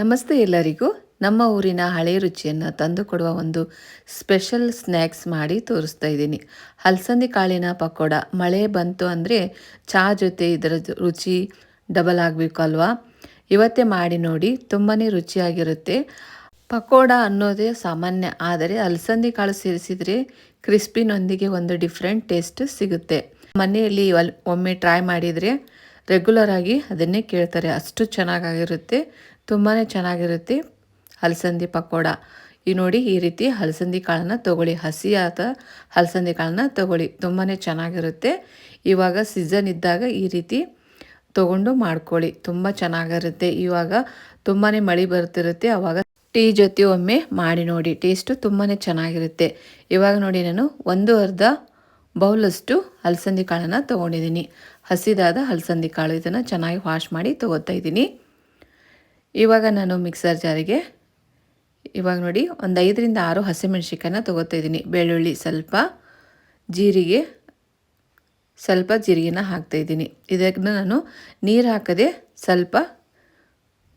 ನಮಸ್ತೆ ಎಲ್ಲರಿಗೂ. ನಮ್ಮ ಊರಿನ ಹಳೆ ರುಚಿಯನ್ನು ತಂದುಕೊಡುವ ಒಂದು ಸ್ಪೆಷಲ್ ಸ್ನ್ಯಾಕ್ಸ್ ಮಾಡಿ ತೋರಿಸ್ತಾ ಇದ್ದೀನಿ. ಹಲಸಂದಿ ಕಾಳಿನ ಪಕೋಡ ಮಳೆ ಬಂತು ಅಂದರೆ ಚಹಾ ಜೊತೆ ಇದರ ರುಚಿ ಡಬಲ್ ಆಗಬೇಕು ಅಲ್ವಾ? ಇವತ್ತೇ ಮಾಡಿ ನೋಡಿ ತುಂಬಾ ರುಚಿಯಾಗಿರುತ್ತೆ. ಪಕೋಡ ಅನ್ನೋದೇ ಸಾಮಾನ್ಯ, ಆದರೆ ಹಲಸಂದಿ ಕಾಳು ಸೇರಿಸಿದರೆ ಕ್ರಿಸ್ಪಿನೊಂದಿಗೆ ಒಂದು ಡಿಫ್ರೆಂಟ್ ಟೇಸ್ಟ್ ಸಿಗುತ್ತೆ. ಮನೆಯಲ್ಲಿ ಒಮ್ಮೆ ಟ್ರೈ ಮಾಡಿದರೆ ರೆಗ್ಯುಲರ್ ಆಗಿ ಅದನ್ನೇ ಕೇಳ್ತಾರೆ. ಅಷ್ಟು ಚೆನ್ನಾಗಾಗಿರುತ್ತೆ. ತುಂಬಾ ಚೆನ್ನಾಗಿರುತ್ತೆ ಹಲಸಂದಿ ಪಕೋಡ. ಈ ನೋಡಿ ಈ ರೀತಿ ಹಲಸಂದಿ ಕಾಳನ್ನು ತಗೊಳ್ಳಿ. ಹಸಿಯಾದ ಹಲಸಂದಿ ಕಾಳನ್ನ ತಗೊಳ್ಳಿ. ತುಂಬಾ ಚೆನ್ನಾಗಿರುತ್ತೆ. ಇವಾಗ ಸೀಸನ್ ಇದ್ದಾಗ ಈ ರೀತಿ ತಗೊಂಡು ಮಾಡ್ಕೊಳ್ಳಿ. ತುಂಬ ಚೆನ್ನಾಗಿರುತ್ತೆ. ಇವಾಗ ತುಂಬಾ ಮಳೆ ಬರ್ತಿರುತ್ತೆ. ಆವಾಗ ಟೀ ಜೊತೆ ಒಮ್ಮೆ ಮಾಡಿ ನೋಡಿ. ಟೇಸ್ಟು ತುಂಬಾ ಚೆನ್ನಾಗಿರುತ್ತೆ. ಇವಾಗ ನೋಡಿ ನಾನು ಒಂದು ಅರ್ಧ ಬೌಲಷ್ಟು ಹಲಸಂದಿ ಕಾಳನ್ನು ತೊಗೊಂಡಿದ್ದೀನಿ. ಹಸಿದಾದ ಹಲಸಂದಿ ಕಾಳು ಇದನ್ನು ಚೆನ್ನಾಗಿ ವಾಶ್ ಮಾಡಿ ತೊಗೋತಾ ಇದ್ದೀನಿ. ಇವಾಗ ನಾನು ಮಿಕ್ಸರ್ ಜಾರಿಗೆ ಇವಾಗ ನೋಡಿ ಒಂದು ಐದರಿಂದ ಆರು ಹಸಿಮೆಣ್ಸಿಕಾಯನ್ನ ತೊಗೋತಾ ಇದ್ದೀನಿ. ಬೆಳ್ಳುಳ್ಳಿ ಸ್ವಲ್ಪ, ಜೀರಿಗೆ ಸ್ವಲ್ಪ ಜೀರಿಗೆನ ಹಾಕ್ತಾಯಿದ್ದೀನಿ ಇದನ್ನು ನಾನು ನೀರು ಹಾಕದೆ ಸ್ವಲ್ಪ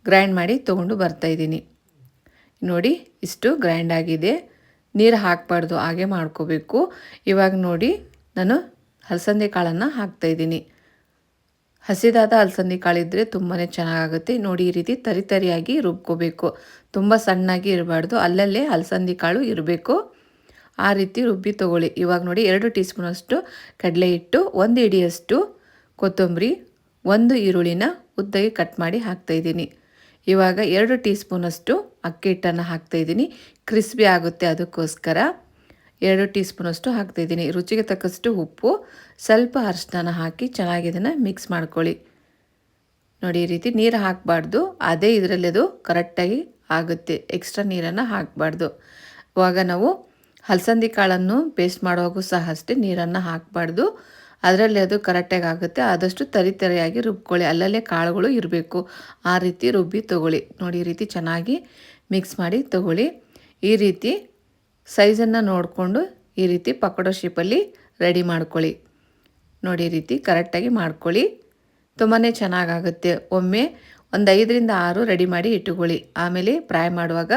ಗ್ರೈಂಡ್ ಮಾಡಿ ತೊಗೊಂಡು ಬರ್ತಾಯಿದ್ದೀನಿ ನೋಡಿ ಇಷ್ಟು ಗ್ರೈಂಡ್ ಆಗಿದೆ. ನೀರು ಹಾಕಬಾರ್ದು, ಹಾಗೆ ಮಾಡ್ಕೋಬೇಕು. ಇವಾಗ ನೋಡಿ ನಾನು ಹಲಸಂದೆ ಕಾಳನ್ನು ಹಾಕ್ತಾಯಿದ್ದೀನಿ ಹಸಿದಾದ ಅಲಸಂದಿ ಕಾಳಿದ್ರೆ ತುಂಬಾ ಚೆನ್ನಾಗುತ್ತೆ ನೋಡಿ ಈ ರೀತಿ ತರಿತರಿಯಾಗಿ ರುಬ್ಕೋಬೇಕು. ತುಂಬ ಸಣ್ಣಾಗಿ ಇರಬಾರ್ದು. ಅಲ್ಲಲ್ಲೇ ಅಲಸಂದಿ ಕಾಳು ಇರಬೇಕು. ಆ ರೀತಿ ರುಬ್ಬಿ ತೊಗೊಳ್ಳಿ. ಇವಾಗ ನೋಡಿ ಎರಡು ಟೀ ಸ್ಪೂನಷ್ಟು ಕಡಲೆ ಹಿಟ್ಟು, ಒಂದು ಇಡಿಯಷ್ಟು ಕೊತ್ತಂಬರಿ, ಒಂದು ಈರುಳ್ಳಿನ ಉದ್ದಗೆ ಕಟ್ ಮಾಡಿ ಹಾಕ್ತಾಯಿದ್ದೀನಿ ಇವಾಗ ಎರಡು ಟೀ ಸ್ಪೂನಷ್ಟು ಅಕ್ಕಿ ಹಿಟ್ಟನ್ನು ಹಾಕ್ತಾಯಿದ್ದೀನಿ ಕ್ರಿಸ್ಪಿ ಆಗುತ್ತೆ ಅದಕ್ಕೋಸ್ಕರ. ಎರಡು ಟೀ ಸ್ಪೂನಷ್ಟು ಹಾಕ್ತಿದ್ದೀನಿ. ರುಚಿಗೆ ತಕ್ಕಷ್ಟು ಉಪ್ಪು, ಸ್ವಲ್ಪ ಅರಿಶಿನ ಹಾಕಿ ಚೆನ್ನಾಗಿ ಇದನ್ನು ಮಿಕ್ಸ್ ಮಾಡ್ಕೊಳ್ಳಿ. ನೋಡಿ, ಈ ರೀತಿ ನೀರು ಹಾಕಬಾರ್ದು. ಅದೇ ಇದರಲ್ಲಿ ಅದು ಕರೆಕ್ಟಾಗಿ ಆಗುತ್ತೆ. ಎಕ್ಸ್ಟ್ರಾ ನೀರನ್ನು ಹಾಕಬಾರ್ದು. ಇವಾಗ ನಾವು ಹಲಸಂದಿ ಕಾಳನ್ನು ಪೇಸ್ಟ್ ಮಾಡುವಾಗೂ ಸಹ ಅಷ್ಟೇ ನೀರನ್ನು ಹಾಕಬಾರ್ದು. ಅದರಲ್ಲಿ ಅದು ಕರೆಕ್ಟಾಗಿ ಆಗುತ್ತೆ. ಆದಷ್ಟು ತರಿ ತರಿಯಾಗಿ ರುಬ್ಕೊಳ್ಳಿ. ಅಲ್ಲಲ್ಲೇ ಕಾಳುಗಳು ಇರಬೇಕು. ಆ ರೀತಿ ರುಬ್ಬಿ ತೊಗೊಳ್ಳಿ. ನೋಡಿ, ಈ ರೀತಿ ಚೆನ್ನಾಗಿ ಮಿಕ್ಸ್ ಮಾಡಿ ತೊಗೊಳ್ಳಿ. ಈ ರೀತಿ ಸೈಜನ್ನು ನೋಡಿಕೊಂಡು ಈ ರೀತಿ ಪಕೋಡೋ ಶೇಪಲ್ಲಿ ರೆಡಿ ಮಾಡ್ಕೊಳ್ಳಿ. ನೋಡಿ ಈ ರೀತಿ ಕರೆಕ್ಟಾಗಿ ಮಾಡ್ಕೊಳ್ಳಿ. ತುಂಬಾ ಚೆನ್ನಾಗಾಗುತ್ತೆ. ಒಮ್ಮೆ ಒಂದು ಐದರಿಂದ ಆರು ರೆಡಿ ಮಾಡಿ ಇಟ್ಟುಕೊಳ್ಳಿ. ಆಮೇಲೆ ಫ್ರೈ ಮಾಡುವಾಗ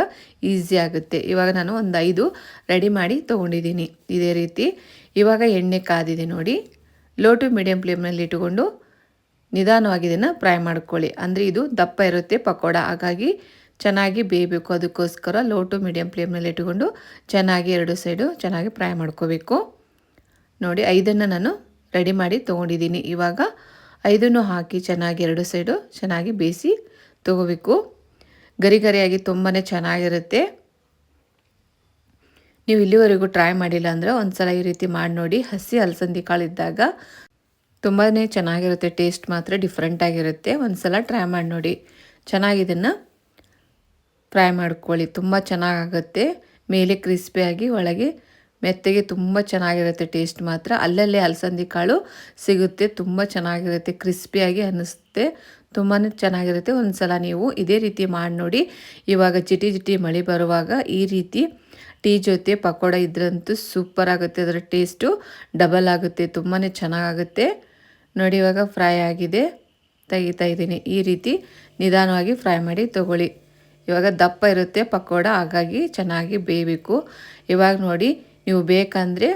ಈಸಿ ಆಗುತ್ತೆ. ಇವಾಗ ನಾನು ಒಂದು ಐದು ರೆಡಿ ಮಾಡಿ ತೊಗೊಂಡಿದ್ದೀನಿ. ಇದೇ ರೀತಿ ಇವಾಗ ಎಣ್ಣೆ ಕಾದಿದೆ ನೋಡಿ. ಲೋ ಟು ಮೀಡಿಯಮ್ ಫ್ಲೇಮ್ನಲ್ಲಿ ಇಟ್ಟುಕೊಂಡು ನಿಧಾನವಾಗಿ ಇದನ್ನು ಫ್ರೈ ಮಾಡ್ಕೊಳ್ಳಿ. ಅಂದರೆ ಇದು ದಪ್ಪ ಇರುತ್ತೆ ಪಕೋಡ. ಹಾಗಾಗಿ ಚೆನ್ನಾಗಿ ಬೇಯಬೇಕು. ಅದಕ್ಕೋಸ್ಕರ ಲೋ ಟು ಮೀಡಿಯಮ್ ಫ್ಲೇಮ್ನಲ್ಲಿ ಇಟ್ಟುಕೊಂಡು ಚೆನ್ನಾಗಿ ಎರಡು ಸೈಡು ಚೆನ್ನಾಗಿ ಫ್ರೈ ಮಾಡ್ಕೋಬೇಕು. ನೋಡಿ, ಐದನ್ನು ನಾನು ರೆಡಿ ಮಾಡಿ ತೊಗೊಂಡಿದ್ದೀನಿ. ಇವಾಗ ಐದನ್ನು ಹಾಕಿ ಚೆನ್ನಾಗಿ ಎರಡು ಸೈಡು ಚೆನ್ನಾಗಿ ಬೇಯಿಸಿ ತೊಗೋಬೇಕು. ಗರಿ ಗರಿಯಾಗಿ ತುಂಬಾ ಚೆನ್ನಾಗಿರುತ್ತೆ. ನೀವು ಇಲ್ಲಿವರೆಗೂ ಟ್ರೈ ಮಾಡಿಲ್ಲ ಅಂದರೆ ಒಂದು ಸಲ ಈ ರೀತಿ ಮಾಡಿ ನೋಡಿ. ಹಸಿ ಅಲಸಂದಿ ಕಾಳು ಇದ್ದಾಗ ತುಂಬಾ ಚೆನ್ನಾಗಿರುತ್ತೆ. ಟೇಸ್ಟ್ ಮಾತ್ರ ಡಿಫ್ರೆಂಟಾಗಿರುತ್ತೆ ಒಂದು ಸಲ ಟ್ರೈ ಮಾಡಿ ನೋಡಿ. ಚೆನ್ನಾಗಿ ಇದನ್ನು ಫ್ರೈ ಮಾಡ್ಕೊಳ್ಳಿ, ತುಂಬ ಚೆನ್ನಾಗಾಗುತ್ತೆ. ಮೇಲೆ ಕ್ರಿಸ್ಪಿಯಾಗಿ ಒಳಗೆ ಮೆತ್ತಗೆ ತುಂಬ ಚೆನ್ನಾಗಿರುತ್ತೆ ಟೇಸ್ಟ್ ಮಾತ್ರ. ಅಲ್ಲಲ್ಲೇ ಅಲಸಂದಿ ಕಾಳು ಸಿಗುತ್ತೆ, ತುಂಬ ಚೆನ್ನಾಗಿರುತ್ತೆ ಕ್ರಿಸ್ಪಿಯಾಗಿ ಅನ್ನಿಸುತ್ತೆ ತುಂಬಾ ಚೆನ್ನಾಗಿರುತ್ತೆ. ಒಂದು ಸಲ ನೀವು ಇದೇ ರೀತಿ ಮಾಡಿ ನೋಡಿ. ಇವಾಗ ಚಿಟಿ ಚಿಟಿ ಮಳೆ ಬರುವಾಗ ಈ ರೀತಿ ಟೀ ಜೊತೆ ಪಕೋಡ ಇದ್ರಂತೂ ಸೂಪರ್ ಆಗುತ್ತೆ, ಅದರ ಟೇಸ್ಟು ಡಬಲ್ ಆಗುತ್ತೆ ತುಂಬಾ ಚೆನ್ನಾಗಾಗುತ್ತೆ. ನೋಡಿ ಇವಾಗ ಫ್ರೈ ಆಗಿದೆ, ತೆಗಿತಾ ಇದ್ದೀನಿ. ಈ ರೀತಿ ನಿಧಾನವಾಗಿ ಫ್ರೈ ಮಾಡಿ ತೊಗೊಳ್ಳಿ. ಇವಾಗ ದಪ್ಪ ಇರುತ್ತೆ, ಪಕೋಡ, ಹಾಗಾಗಿ ಚೆನ್ನಾಗಿ ಬೇಯಬೇಕು ಇವಾಗ ನೋಡಿ, ನೀವು ಬೇಕಂದರೆ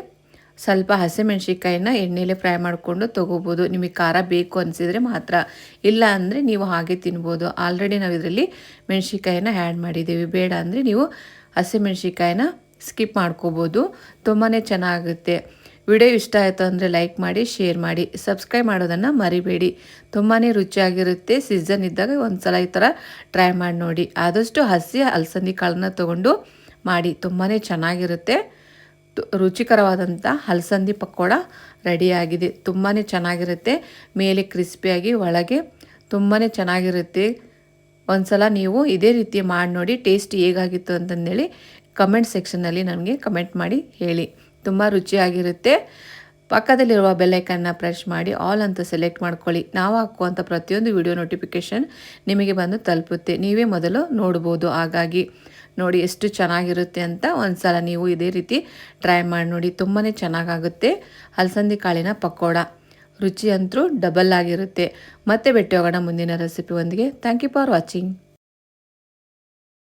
ಸ್ವಲ್ಪ ಹಸಿಮೆಣ್ಸಿಕಾಯಿನ ಎಣ್ಣೆಲೆ ಫ್ರೈ ಮಾಡಿಕೊಂಡು ತೊಗೋಬೋದು. ನಿಮಗೆ ಖಾರ ಬೇಕು ಅನಿಸಿದರೆ ಮಾತ್ರ. ಇಲ್ಲ ಅಂದರೆ ನೀವು ಹಾಗೆ ತಿನ್ಬೋದು. ಆಲ್ರೆಡಿ ನಾವು ಇದರಲ್ಲಿ ಮೆಣಸಿಕಾಯಿನ ಆ್ಯಡ್ ಮಾಡಿದ್ದೀವಿ. ಬೇಡ ಅಂದರೆ ನೀವು ಹಸಿಮೆಣ್ಸಿಕಾಯಿನ ಸ್ಕಿಪ್ ಮಾಡ್ಕೋಬೋದು. ತುಂಬಾ ಚೆನ್ನಾಗುತ್ತೆ. ವಿಡಿಯೋ ಇಷ್ಟ ಆಯಿತು ಅಂದರೆ ಲೈಕ್ ಮಾಡಿ, ಶೇರ್ ಮಾಡಿ, ಸಬ್ಸ್ಕ್ರೈಬ್ ಮಾಡೋದನ್ನು ಮರಿಬೇಡಿ. ತುಂಬಾ ರುಚಿಯಾಗಿರುತ್ತೆ. ಸೀಸನ್ ಇದ್ದಾಗ ಒಂದು ಸಲ ಈ ಥರ ಟ್ರೈ ಮಾಡಿ ನೋಡಿ. ಆದಷ್ಟು ಹಸಿ ಅಲಸಂದಿ ಕಾಳನ್ನ ತೊಗೊಂಡು ಮಾಡಿ. ತುಂಬಾ ಚೆನ್ನಾಗಿರುತ್ತೆ. ರುಚಿಕರವಾದಂಥ ಹಲಸಂದಿ ಪಕೋಡ ರೆಡಿಯಾಗಿದೆ. ತುಂಬಾ ಚೆನ್ನಾಗಿರುತ್ತೆ. ಮೇಲೆ ಕ್ರಿಸ್ಪಿಯಾಗಿ ಒಳಗೆ ತುಂಬಾ ಚೆನ್ನಾಗಿರುತ್ತೆ. ಒಂದ್ಸಲ ನೀವು ಇದೇ ರೀತಿ ಮಾಡಿ ನೋಡಿ. ಟೇಸ್ಟ್ ಹೇಗಾಗಿತ್ತು ಅಂತಂದೇಳಿ ಕಮೆಂಟ್ ಸೆಕ್ಷನ್ನಲ್ಲಿ ನನಗೆ ಕಮೆಂಟ್ ಮಾಡಿ ಹೇಳಿ. ತುಂಬ ರುಚಿಯಾಗಿರುತ್ತೆ. ಪಕ್ಕದಲ್ಲಿರುವ ಬೆಲ್ಲೈಕನ್ನ ಪ್ರೆಸ್ ಮಾಡಿ ಆಲ್ ಅಂತ ಸೆಲೆಕ್ಟ್ ಮಾಡ್ಕೊಳ್ಳಿ. ನಾವು ಹಾಕುವಂಥ ಪ್ರತಿಯೊಂದು ವಿಡಿಯೋ ನೋಟಿಫಿಕೇಷನ್ ನಿಮಗೆ ಬಂದು ತಲುಪುತ್ತೆ. ನೀವೇ ಮೊದಲು ನೋಡ್ಬೋದು. ಹಾಗಾಗಿ ನೋಡಿ ಎಷ್ಟು ಚೆನ್ನಾಗಿರುತ್ತೆ ಅಂತ ಒಂದು ಸಲ ನೀವು ಇದೇ ರೀತಿ ಟ್ರೈ ಮಾಡಿ ನೋಡಿ. ತುಂಬಾ ಚೆನ್ನಾಗಾಗುತ್ತೆ. ಹಲಸಂದಿ ಕಾಳಿನ ಪಕೋಡ. ರುಚಿ ಅಂತೂ ಡಬಲ್ ಆಗಿರುತ್ತೆ. ಮತ್ತೆ ಭೇಟಿ ಹೋಗೋಣ ಮುಂದಿನ ರೆಸಿಪಿ ಒಂದಿಗೆ. Thank you for watching